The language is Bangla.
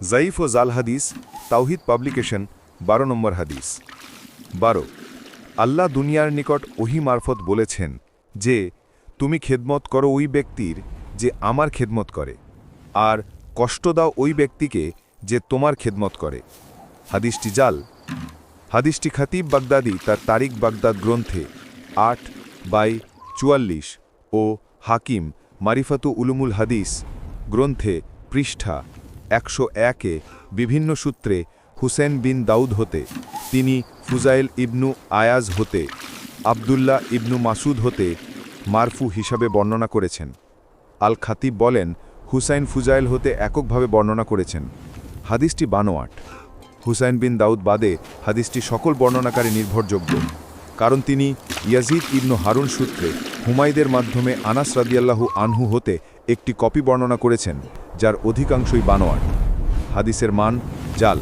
জাইফ ও জাল হাদিস, তাওহিদ পাবলিকেশন, বারো নম্বর হাদিস। বারো, আল্লাহ দুনিয়ার নিকট ওহি মারফত বলেছেন যে, তুমি খেদমত করো ওই ব্যক্তির যে আমার খেদমত করে, আর কষ্ট দাও ওই ব্যক্তিকে যে তোমার খেদমত করে। হাদিসটি জাল। হাদিসটি খাতিব বাগদাদি তার তারিক বাগদাদ গ্রন্থে আট বাই চুয়াল্লিশ ও হাকিম মারিফাতু উলুমুল হাদিস গ্রন্থে পৃষ্ঠা একশো একে বিভিন্ন সূত্রে হুসেন বিন দাউদ হতে, তিনি ফুজাইল ইবনু আয়াজ হতে, আবদুল্লাহ ইবনু মাসুদ হতে মারফু হিসাবে বর্ণনা করেছেন। আল খাতিব বলেন, হুসাইন ফুজাইল হতে এককভাবে বর্ণনা করেছেন। হাদিসটি বানোয়াট। হুসাইন বিন দাউদ বাদে হাদিসটি সকল বর্ণনাকারী নির্ভরযোগ্য। কারণ তিনি ইয়াজিদ ইবনু হারুন সূত্রে হুমাইদের মাধ্যমে আনাস রাদিয়াল্লাহু আনহু হতে একটি কপি বর্ণনা করেছেন, যার অধিকাংশই বানোয়ার হাদিসের মান, জাল।